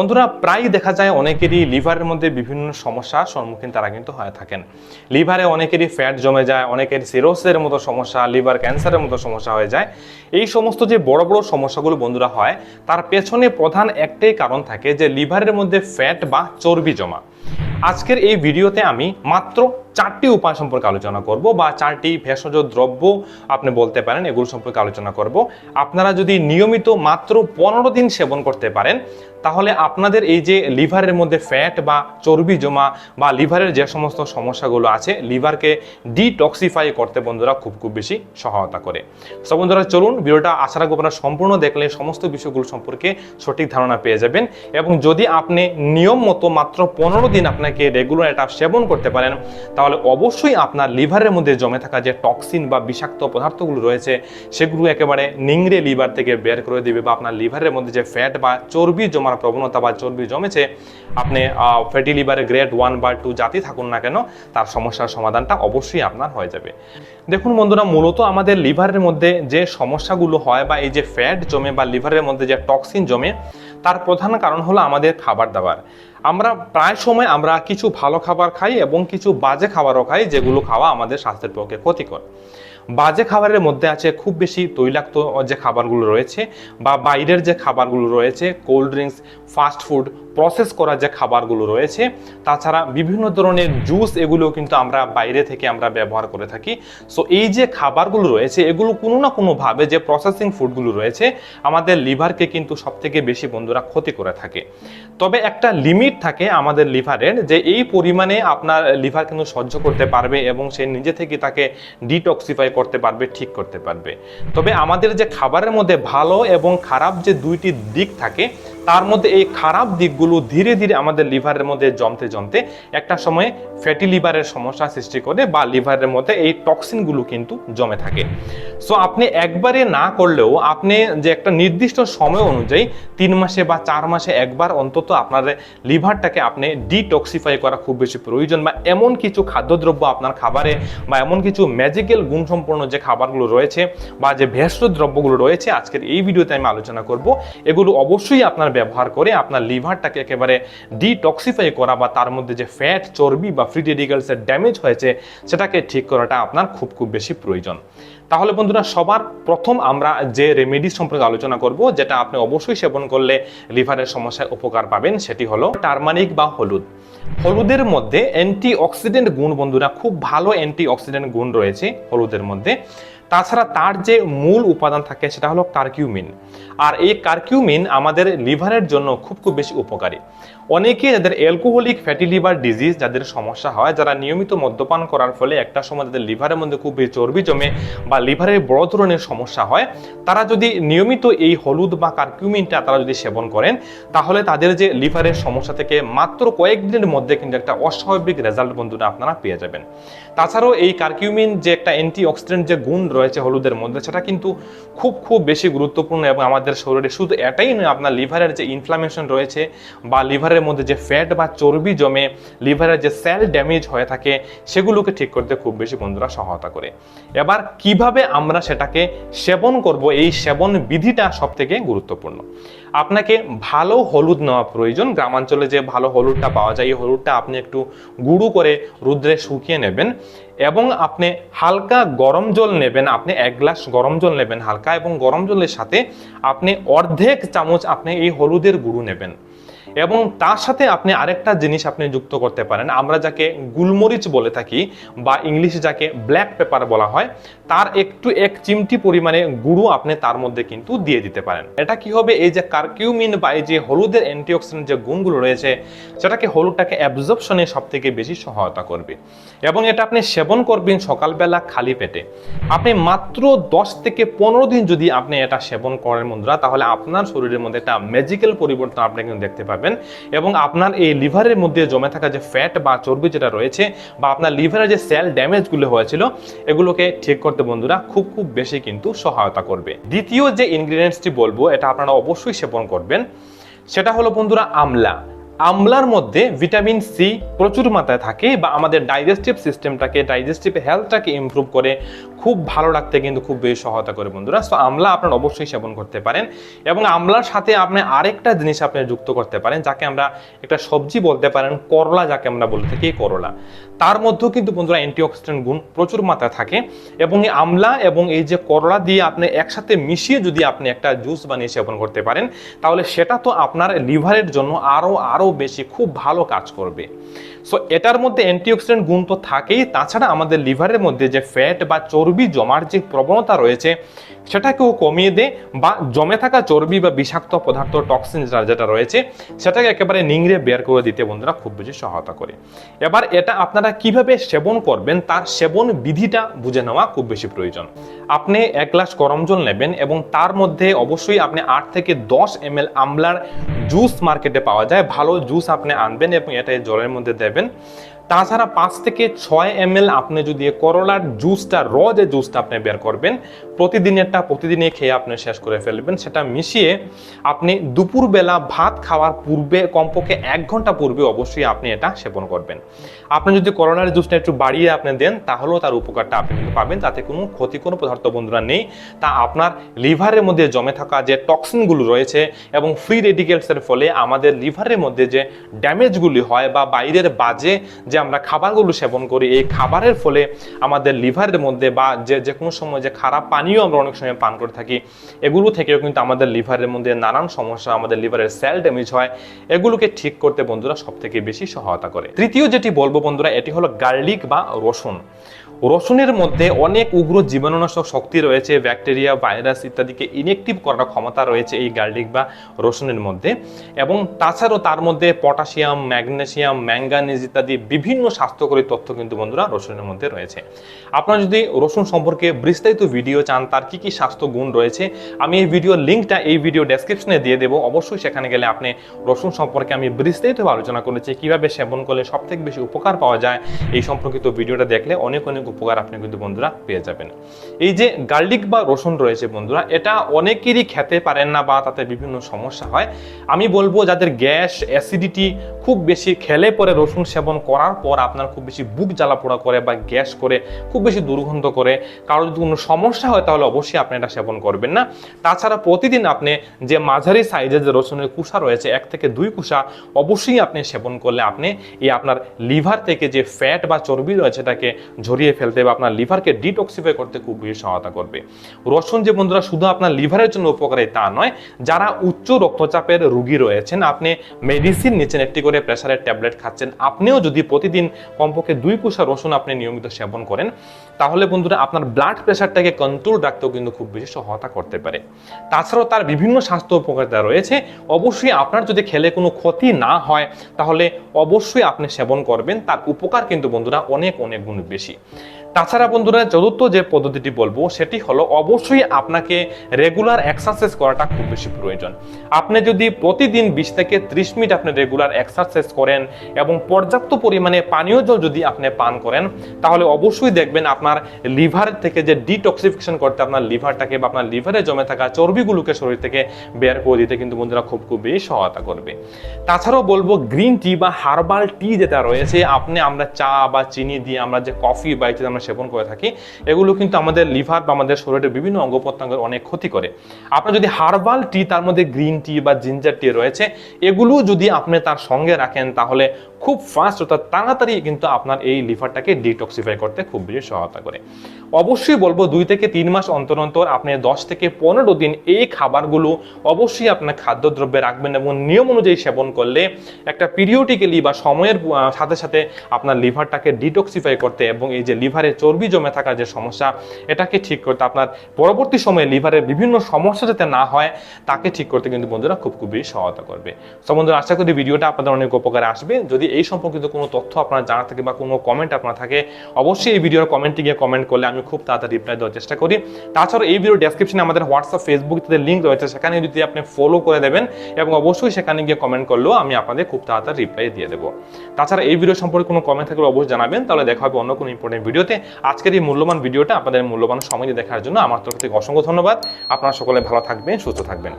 বন্ধুরা প্রায় দেখা যায় অনেকেরই লিভারের মধ্যে বিভিন্ন সমস্যার সম্মুখীন তারা কিন্তু হয়ে থাকেন। লিভারে অনেকেরই ফ্যাট জমে যায়, অনেকের সিরোসের মতো সমস্যা লিভার ক্যান্সারের মতো সমস্যা হয়ে যায়। এই সমস্ত যে বড় বড় সমস্যাগুলো বন্ধুরা হয়, তার পেছনে প্রধান একটাই কারণ থাকে যে লিভারের মধ্যে ফ্যাট বা চর্বি জমা। আজকের এই ভিডিওতে আমি মাত্র চারটি উপায় সম্পর্কে আলোচনা করব বা চারটি ভেষজ দ্রব্য আপনি বলতে পারেন, এগুলো সম্পর্কে আলোচনা করব। আপনারা যদি নিয়মিত মাত্র পনেরো দিন সেবন করতে পারেন, তাহলে আপনাদের এই যে লিভারের মধ্যে ফ্যাট বা চর্বি জমা বা লিভারের যে সমস্ত সমস্যাগুলো আছে, লিভারকে ডিটক্সিফাই করতে বন্ধুরা খুব খুব বেশি সহায়তা করে। সব বন্ধুরা, চলুন ভিডিওটা আশা রাখব আপনারা সম্পূর্ণ দেখলে সমস্ত বিষয়গুলো সম্পর্কে সঠিক ধারণা পেয়ে যাবেন এবং যদি আপনি নিয়ম মতো মাত্র পনেরো দিন আপনাকে রেগুলার এটা সেবন করতে পারেন, তাহলে অবশ্যই আপনার লিভারের মধ্যে জমে থাকা যে টক্সিন বা বিষাক্ত পদার্থগুলো রয়েছে, সেগুলো একেবারে নিংড়ে লিভার থেকে বের করে দিবে বা আপনার লিভারের মধ্যে যে ফ্যাট বা চর্বি জমার প্রবণতা বা চর্বি জমেছে, আপনি ফ্যাটি লিভারে গ্রেড ওয়ান বা টু জাতি থাকুন না কেন, তার সমস্যার সমাধানটা অবশ্যই আপনার হয়ে যাবে। দেখুন বন্ধুরা, মূলত আমাদের লিভারের মধ্যে যে সমস্যাগুলো হয় বা এই যে ফ্যাট জমে বা লিভারের মধ্যে যে টক্সিন জমে, তার প্রধান কারণ হলো আমাদের খাবার দাবার। আমরা প্রায় সময় আমরা কিছু ভালো খাবার খাই এবং কিছু বাজে খাবারও খাই, যেগুলো খাওয়া আমাদের স্বাস্থ্যের পক্ষে ক্ষতিকর। বাজে খাবারের মধ্যে আছে খুব বেশি তৈলাক্ত যে খাবারগুলো রয়েছে বা বাইরের যে খাবারগুলো রয়েছে cold drinks fast food process করা যে খাবারগুলো রয়েছে, তাছাড়া বিভিন্ন ধরনের জুস এগুলো কিন্তু আমরা বাইরে থেকে আমরা ব্যবহার করে থাকি। সো এই যে খাবারগুলো রয়েছে, এগুলো কোনো না কোনোভাবে যে প্রসেসিং ফুডগুলো রয়েছে, আমাদের লিভারকে কিন্তু সব থেকে বেশি বন্ধুরা ক্ষতি করে থাকে। তবে একটা লিমিট থাকে আমাদের লিভারের যে এই পরিমাণে আপনার লিভার কিন্তু সহ্য করতে পারবে এবং সে নিজে থেকে তাকে ডিটক্সিফাই করতে পারবে, ঠিক করতে পারবে। তবে আমাদের যে খাবারের মধ্যে ভালো এবং খারাপ যে দুইটি দিক থাকে, তার মধ্যে এই খারাপ দিকগুলো ধীরে ধীরে আমাদের লিভারের মধ্যে জমতে জমতে একটা সময়ে ফ্যাটি লিভারের সমস্যা সৃষ্টি করে বা লিভারের মধ্যে এই টক্সিনগুলো কিন্তু জমে থাকে। সো আপনি একবারে না করলেও আপনি যে একটা নির্দিষ্ট সময় অনুযায়ী তিন মাসে বা চার মাসে একবার অন্তত আপনার লিভারটাকে আপনি ডিটক্সিফাই করা খুব বেশি প্রয়োজন বা এমন কিছু খাদ্যদ্রব্য আপনার খাবারে বা এমন কিছু ম্যাজিক্যাল গুণসম্পন্ন যে খাবারগুলো রয়েছে বা যে ভেষজ দ্রব্যগুলো রয়েছে, আজকের এই ভিডিওতে আমি আলোচনা করব। এগুলো অবশ্যই আপনার ব্যবহার করে আপনার লিভারটাকে একেবারে ডিটক্সিফাই করা বা তার মধ্যে যে ফ্যাট চর্বি বা ফ্রি রেডিক্যালসের ড্যামেজ হয়েছে, সেটাকে ঠিক করাটা আপনার খুব খুব বেশি প্রয়োজন। তাহলে বন্ধুরা, সবার প্রথম আমরা যে রেমেডি সম্পর্কে আলোচনা করব, যেটা আপনি অবশ্যই সেবন করলে লিভারের সমস্যায় উপকার পাবেন, সেটি হলো টার্মানিক বা হলুদ। হলুদের মধ্যে অ্যান্টি অক্সিডেন্ট গুণ বন্ধুরা, খুব ভালো অ্যান্টি অক্সিডেন্ট গুণ রয়েছে হলুদের মধ্যে। তাছাড়া তার যে মূল উপাদান থাকে সেটা হলো কার্কিউমিন। আর এই কার্কিউমিন আমাদের লিভারের জন্য খুব খুব বেশি উপকারী। অনেকে যাদের অ্যালকোহলিক ফ্যাটি লিভার ডিজিজ যাদের সমস্যা হয়, যারা নিয়মিত মদ্যপান করার ফলে একটা সময় তাদের লিভারের মধ্যে খুব বেশি চর্বি জমে বা লিভারের বড় ধরনের সমস্যা হয়, তারা যদি নিয়মিত এই হলুদ বা কার্কিউমিনটা তারা যদি সেবন করেন, তাহলে তাদের যে লিভারের সমস্যা থেকে মাত্র কয়েকদিনের মধ্যে কিন্তু একটা অস্বাভাবিক রেজাল্ট বন্ধুরা আপনারা পেয়ে যাবেন। তাছাড়াও এই কার্কিউমিন যে একটা অ্যান্টি অক্সিডেন্ট যে গুণ রয়েছে হলুদের মধ্যে, সেটা কিন্তু খুব খুব বেশি গুরুত্বপূর্ণ এবং আমাদের শরীরে শুধু এটাই নয়, আপনার লিভারের যে ইনফ্লামেশন রয়েছে বা লিভারের মধ্যে যে ফ্যাট বা চর্বি জমে লিভারের যে সেল ড্যামেজ হয়ে থাকে, সেগুলোকে ঠিক করতে খুব বেশি বন্ধুরা সহায়তা করে। এবার কীভাবে আমরা সেটাকে সেবন করব, এই সেবন বিধিটা সব থেকে গুরুত্বপূর্ণ। আপনাকে ভালো হলুদ নেওয়া প্রয়োজন। গ্রামাঞ্চলে যে ভালো হলুদটা পাওয়া যায়, এই হলুদটা আপনি একটু গুঁড়ো করে রুদ্রে শুকিয়ে নেবেন এবং আপনি হালকা গরম জল নেবেন, আপনি এক গ্লাস গরম জল নেবেন হালকা এবং গরম জলের সাথে আপনি অর্ধেক চামচ আপনি এই হলুদের গুঁড়ো নেবেন। এবং তার সাথে আপনি আরেকটা জিনিস আপনি যুক্ত করতে পারেন। আমরা যাকে গুলমরিচ বলে থাকি বা ইংলিশে যাকে ব্ল্যাক পেপার বলা হয়, তার একটু এক চিমটি পরিমাণে গুঁড়ো আপনি তার মধ্যে কিন্তু দিয়ে দিতে পারেন। এটা কি হবে? এই যে কার্কিউমিন বা এই যে হলুদের অ্যান্টিঅক্সিডেন্ট যে গুণগুলো রয়েছে, সেটাকে হলুদটাকে অ্যাবজর্পশনে সব থেকে বেশি সহায়তা করবে। এবং এটা আপনি সেবন করবেন সকালবেলা খালি পেটে। আপনি মাত্র দশ থেকে পনেরো দিন যদি আপনি এটা সেবন করেন বন্ধুরা, তাহলে আপনার শরীরের মধ্যে একটা ম্যাজিক্যাল পরিবর্তন আপনি কিন্তু দেখতে পাবেন। এবং আপনার এই লিভারের মধ্যে জমে থাকা যে ফ্যাট বা চর্বি যেটা রয়েছে বা আপনার লিভারের যে সেল ড্যামেজগুলো হয়েছিল, এগুলোকে ঠিক করতে বন্ধুরা খুব খুব বেশি কিন্তু সহায়তা করবে। দ্বিতীয় যে ইনগ্রিডিয়েন্টসটি বলব, এটা আপনারা অবশ্যই সেবন করবেন, সেটা হলো বন্ধুরা আমলা। আমলার মধ্যে ভিটামিন সি প্রচুর মাত্রায় থাকে বা আমাদের ডাইজেস্টিভ সিস্টেমটাকে ডাইজেস্টিভ হেলথটাকে ইমপ্রুভ করে খুব ভালো রাখতে কিন্তু খুব বেশি সহায়তা করে বন্ধুরা। সো আমলা আপনার অবশ্যই সেবন করতে পারেন এবং আমলার সাথে আপনি আরেকটা জিনিস আপনি যুক্ত করতে পারেন, যাকে আমরা একটা সবজি বলতে পারেন, করলা, যাকে আমরা বলে থাকি করলা। তার মধ্যেও কিন্তু বন্ধুরা অ্যান্টিঅক্সিডেন্ট গুণ প্রচুর মাত্রায় থাকে এবং এই আমলা এবং এই যে করলা দিয়ে আপনি একসাথে মিশিয়ে যদি আপনি একটা জুস বানিয়ে সেবন করতে পারেন, তাহলে সেটা তো আপনার লিভারের জন্য আরও আরও বেশি খুব ভালো কাজ করবে। সো এটার মধ্যে অ্যান্টিঅক্সিডেন্ট গুণ তো থাকেই। তাছাড়া আমাদের লিভারের মধ্যে যে ফ্যাট বা চর্বি জমার যে প্রবণতা রয়েছে, সেটাকেও কমিয়ে দেয় বা জমে থাকা চর্বি বা বিষাক্ত পদার্থ টক্সিন যেটা রয়েছে, সেটাকে একেবারে নিংড়ে বের করে দিতে বন্ধুরা খুব বেশি সহায়তা করে। এবার এটা আপনারা কীভাবে সেবন করবেন, তার সেবন বিধিটা বুঝে নেওয়া খুব বেশি প্রয়োজন। আপনি এক গ্লাস গরম জল নেবেন এবং তার মধ্যে অবশ্যই আপনি আট থেকে দশ এম এল আমলার জুস মার্কেটে পাওয়া যায়। ভালো জুস আপনি আনবেন এবং এটা জলের মধ্যে দেবেন। চাইবেন তাছাড়া পাঁচ থেকে ছয় এম এল আপনি যদি করলার জুসটা, র যে জুসটা আপনি বের করবেন, প্রতিদিনেরটা প্রতিদিনে খেয়ে আপনি শেষ করে ফেলবেন। সেটা মিশিয়ে আপনি দুপুরবেলা ভাত খাওয়ার পূর্বে, কমপক্ষে এক ঘণ্টা পূর্বে অবশ্যই আপনি এটা সেবন করবেন। আপনি যদি করোনার জুসটা একটু বাড়িয়ে আপনি দেন, তাহলেও তার উপকারটা আপনি পাবেন। তাতে কোনো ক্ষতি, কোনো পদার্থ বন্ধুরা নেই, তা আপনার লিভারের মধ্যে জমে থাকা যে টক্সিনগুলো রয়েছে এবং ফ্রি রেডিকেলসের ফলে আমাদের লিভারের মধ্যে যে ড্যামেজগুলি হয় বা বাইরের বাজে যে আমরা খাবারগুলো সেবন করি, এই খাবারের ফলে আমাদের লিভারের মধ্যে বা যে যে কোনো সময় যে খারাপ পানীয় আমরা অনেক সময় পান করে থাকি, এগুলো থেকেও কিন্তু আমাদের লিভারের মধ্যে নানান সমস্যা, আমাদের লিভারের সেল ড্যামেজ হয়। এগুলোকে ঠিক করতে বন্ধুরা সব থেকে বেশি সহায়তা করে। তৃতীয় যেটি বলব বন্ধুরা, এটি হলো গার্লিক বা রসুন। রসুনের মধ্যে অনেক উগ্র জীবাণুনাশক শক্তি রয়েছে, ব্যাকটেরিয়া, ভাইরাস ইত্যাদিকে ইনেকটিভ করার ক্ষমতা রয়েছে এই গার্লিক বা রসুনের মধ্যে। এবং তাছাড়াও তার মধ্যে পটাশিয়াম, ম্যাগনেসিয়াম, ম্যাঙ্গানিজ ইত্যাদি বিভিন্ন স্বাস্থ্যকরী তথ্য কিন্তু বন্ধুরা রসুনের মধ্যে রয়েছে। আপনারা যদি রসুন সম্পর্কে বিস্তারিত ভিডিও চান, তার কি কি স্বাস্থ্য গুণ রয়েছে, আমি এই ভিডিওর লিঙ্কটা এই ভিডিও ডেসক্রিপশনে দিয়ে দেবো। অবশ্যই সেখানে গেলে আপনি রসুন সম্পর্কে আমি বিস্তারিতভাবে আলোচনা করেছি, কীভাবে সেবন করলে সব থেকে বেশি উপকার পাওয়া যায়, এই সম্পর্কিত ভিডিওটা দেখলে অনেক অনেক উপকার আপনি কিন্তু বন্ধুরা পেয়ে যাবেন। এই যে গার্লিক বা রসুন রয়েছে বন্ধুরা, এটা অনেকেরই খেতে পারেন না বা তাতে বিভিন্ন সমস্যা হয়। আমি বলব যাদের গ্যাস, অ্যাসিডিটি খুব বেশি খেলে পরে রসুন সেবন করার পর আপনার খুব বেশি বুক জ্বালা পোড়া করে বা গ্যাস করে খুব বেশি দুর্গন্ধ করে, কারও যদি কোনো সমস্যা হয় তাহলে অবশ্যই আপনি এটা সেবন করবেন না। তাছাড়া প্রতিদিন আপনি যে মাঝারি সাইজের যে রসুনের কুষা রয়েছে, এক থেকে দুই কুষা অবশ্যই আপনি সেবন করলে আপনি এই আপনার লিভার থেকে যে ফ্যাট বা চর্বি রয়েছে সেটাকে ঝরিয়ে ফেলতে বা আপনার লিভারকে ডিটক্সিফাই করতে খুব বেশি সহায়তা করবে। রসুন যে বন্ধুরা শুধু আপনার লিভারের জন্য উপকারী তা নয়, যারা উচ্চ রক্তচাপের রোগী রয়েছেন, আপনি মেডিসিন নিচ্ছেন একটি করে প্রেশারের ট্যাবলেট খাচ্ছেন। আপনিও যদি প্রতিদিন কমপক্ষে দুই কুষা রসুন আপনি নিয়মিত সেবন করেন, তাহলে বন্ধুরা আপনার ব্লাড প্রেশারটাকে কন্ট্রোল রাখতেও কিন্তু খুব বেশি সহায়তা করতে পারে। তাছাড়াও তার বিভিন্ন স্বাস্থ্য উপকারিতা রয়েছে। অবশ্যই আপনার যদি খেলে কোনো ক্ষতি না হয়, তাহলে অবশ্যই আপনি সেবন করবেন। তার উপকার কিন্তু বন্ধুরা অনেক অনেক গুণ বেশি। তাছাড়া বন্ধুরা চতুর্থ যে পদ্ধতিটি বলব, সেটি হলো অবশ্যই আপনাকে রেগুলার এক্সারসাইজ করাটা খুব বেশি প্রয়োজন। আপনি যদি প্রতিদিন বিশ থেকে ত্রিশ মিনিট আপনি রেগুলার এক্সারসাইজ করেন এবং পর্যাপ্ত পরিমাণে পানীয় জল যদি আপনি পান করেন, তাহলে অবশ্যই দেখবেন আপনার লিভার থেকে যে ডিটক্সিফিকেশন করতে আপনার লিভারটাকে বা আপনার লিভারে জমে থাকা চর্বিগুলোকে শরীর থেকে বের করে দিতে কিন্তু বন্ধুরা খুব খুব বেশি সহায়তা করবে। তাছাড়াও বলব গ্রিন টি বা হার্বাল টি যেটা রয়েছে, আপনি আমরা চা বা চিনি দিয়ে আমরা যে কফি বা ইত্যাদি আমরা সেবন করে থাকি, এগুলো কিন্তু আমাদের লিভার বা আমাদের শরীরের বিভিন্ন অঙ্গ প্রত্যঙ্গের অনেক ক্ষতি করে। আপনার যদি হার্বাল টি তার মধ্যে গ্রিন টি বা জিঞ্জার টি রয়েছে, এগুলো যদি আপনি তার সঙ্গে রাখেন তাহলে খুব ফাস্ট অর্থাৎ তাড়াতাড়ি কিন্তু আপনার এই লিভারটাকে ডিটক্সিফাই করতে খুব বেশি সহায়তা করে। অবশ্যই বলব, দুই থেকে তিন মাস অন্তর অন্তর আপনি দশ থেকে পনেরো দিন এই খাবারগুলো অবশ্যই আপনার খাদ্যদ্রব্যে রাখবেন এবং নিয়ম অনুযায়ী সেবন করলে একটা পিরিয়ডিক্যালি বা সময়ের সাথে সাথে আপনার লিভারটাকে ডিটক্সিফাই করতে এবং এই যে লিভারে চর্বি জমে থাকার যে সমস্যা, এটাকে ঠিক করতে আপনার পরবর্তী সময়ে লিভারের বিভিন্ন সমস্যা যাতে না হয়, তাকে ঠিক করতে কিন্তু বন্ধুরা খুব খুবই সহায়তা করবে। তো বন্ধুরা, আশা করি ভিডিওটা আপনাদের অনেক উপকারে আসবে। যদি এই সম্পর্কিত কোনো তথ্য আপনার জানা থাকে বা কোনো কমেন্ট আপনার থাকে, অবশ্যই এই ভিডিওর কমেন্টে গিয়ে কমেন্ট করলে আমি খুব তাড়াতাড়ি রিপ্লাই দেওয়ার চেষ্টা করি। তাছাড়া এই ভিডিও ডেসক্রিপশনে আমাদের হোয়াটসঅ্যাপ ফেসবুক তাদের লিঙ্ক রয়েছে, সেখানে যদি আপনি ফলো করে দেবেন এবং অবশ্যই সেখানে গিয়ে কমেন্ট করলেও আমি আপনাদের খুব তাড়াতাড়ি রিপ্লাই দিয়ে দেবো। তাছাড়া এই ভিডিও সম্পর্কে কোনো কমেন্ট থাকলে অবশ্যই জানাবেন, তাহলে দেখা হবে অন্য কোনো ইম্পর্টেন্ট ভিডিওতে আজকের এই মূল্যবান ভিডিওটা আপনাদের মূল্যবান সময় দেখার জন্য আমার তরফ থেকে অসংখ্য ধন্যবাদ। আপনারা সকলে ভালো থাকবেন, সুস্থ থাকবেন।